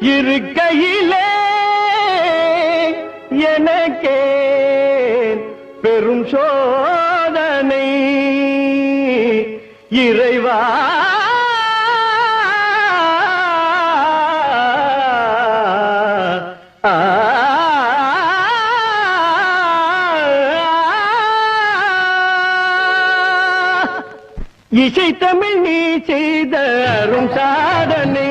இருக்கையிலே எனக்கே பெரும் சோதனை இறைவா இசை தமிழ் நீ செய்த அரும் சாதனை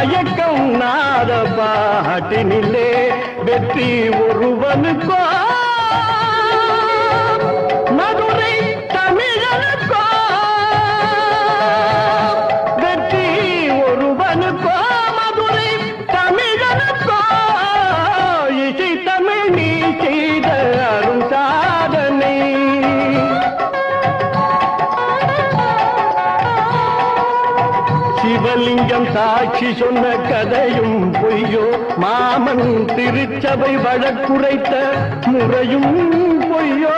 உயிர் நாத பாட்டினிலே வெற்றி ஒருவனுக்கோ. சிவலிங்கம் சாட்சி சொன்ன கதையும் பொய்யோ? மாமன் திருச்சபை வழக்குரைத்த முறையும் பொய்யோ?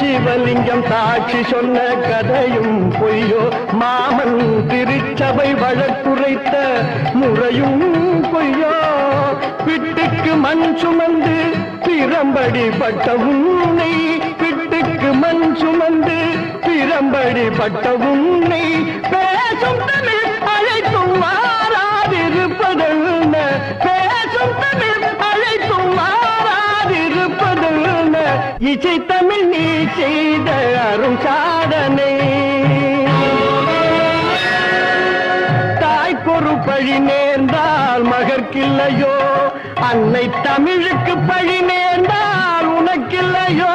சிவலிங்கம் சாட்சி சொன்ன கதையும் பொய்யோ? மாமன் திருச்சபை வழக்குரைத்த முறையும் பொய்யோ? பிட்டுக்கு மண் சுமந்து பிரம்படி பட்ட உன்னை பிட்டுக்கு மண் சுமந்து பிரம்படி பட்ட உன்னை பேசும் தமிழ் செய்த அரும் சாதனை தாய்க்கொரு பழி நேர்ந்தால் மகற்கில்லையோ? அன்னை தமிழுக்கு பழி நேர்ந்தால் உனக்கில்லையோ?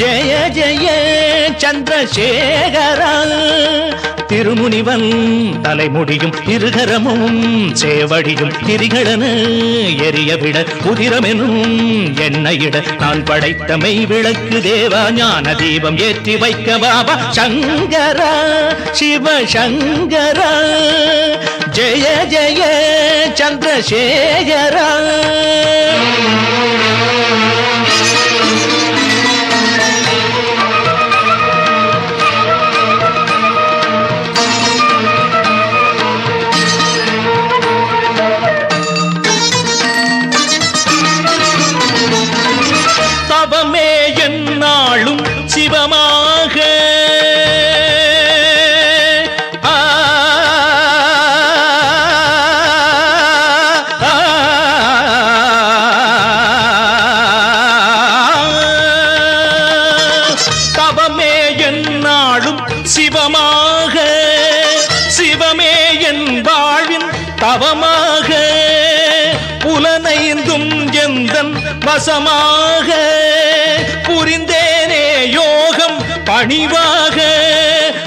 ஜெய ஜெய சந்திரசேகரா திருமுனிவன் தலைமுடியும் இருகரமும் சேவடியும் திரிகளன எரியவிட உதிரமெனும் எண்ணெயிட நான் படைத்த மெய் விளக்கு தேவா ஞான தீபம் ஏற்றி வைக்க பாபா சங்கரா சிவ சங்கரா ஜெய ஜெய சந்திரசேகரா. வசமாக புரிந்தேனே யோகம் பணிவாக.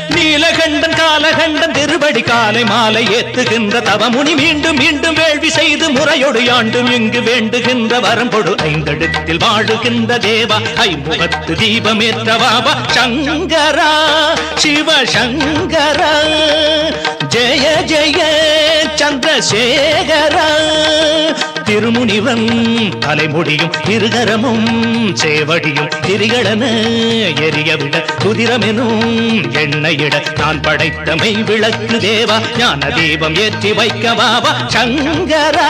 நீலகண்டன் காலகண்டன் திருவடி காலை மாலை ஏத்துகின்ற தவமுனி மீண்டும் மீண்டும் வேள்வி செய்து முறையொடு ஆண்டும் இங்கு வேண்டுகின்ற வரம்பொடு ஐந்தெழுத்தில் வாழுகின்ற தேவா. ஐமுகத்து தீபமேற்ற பாபா சங்கரா சிவசங்கரா. ஜெய ஜெய சந்திரசேகரா. திருமுனிவன் தலைமுடியும் இருகரமும் சேவடியும் திரிகளன எரியவிட குதிரமெனும் எண்ணெயிட நான் படைத்தமை விளக்கு தேவா ஞான தீபம் ஏற்றி வைக்க பாபா சங்கரா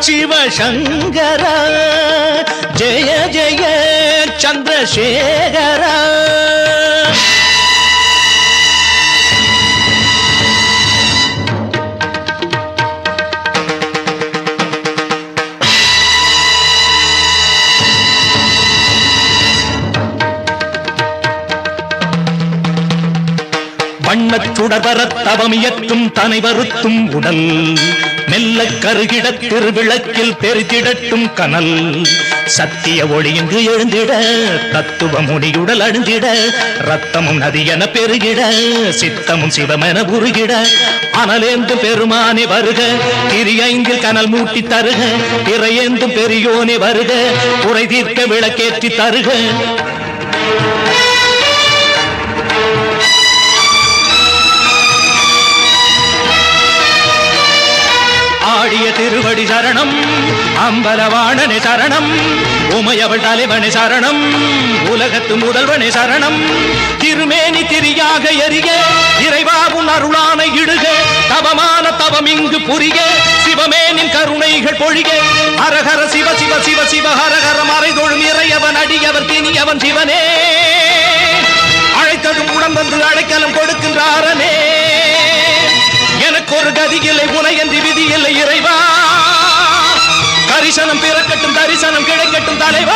சிவ சங்கரா ஜெய ஜெய சந்திரசேகரா. வண்ணச் சுடர்வரத் தவமியற்றும் தனை வருத்தும் உடல் மெல்ல கருகிட திருவிளக்கில் பெருத்திடட்டும் கனல். சத்திய ஒளியின்றி எழுந்திட தத்துவ முடியுடல் அழுந்திட ரத்தமும் நதியென பெருகிட சித்தமும் சிவமென உருகிட. அனலேந்து பெருமானே வருக திரியைந்தில் கனல் மூட்டி தருக திரையேந்தும் பெரியோனே வருக உரை தீர்க்க விளக்கேற்றி தருக. திருவடி சரணம் அம்பலவாணனை சரணம் உமையவள் தலைவனை சரணம் உலகத்து முதல்வனை சரணம். திருமேனி திரியாக எரிய இறைவாவும் அருளான இடுக தவமான தவம் இங்கு புரிய சிவமேனின் கருணைகள் பொழிக. ஹரஹர சிவ சிவ சிவ சிவ ஹரஹர மறைதொழும் இறையவன் அடியவர் தினியவன் சிவனே. அழைத்ததும் உடம்பந்து அடைக்கலம் கொடுக்கின்றாரனே எனக்கு புனையன்றி விதியில்லை இறைவா. கரிசனம் பிறக்கட்டும் தரிசனம் கிடைக்கட்டும் தலைவா.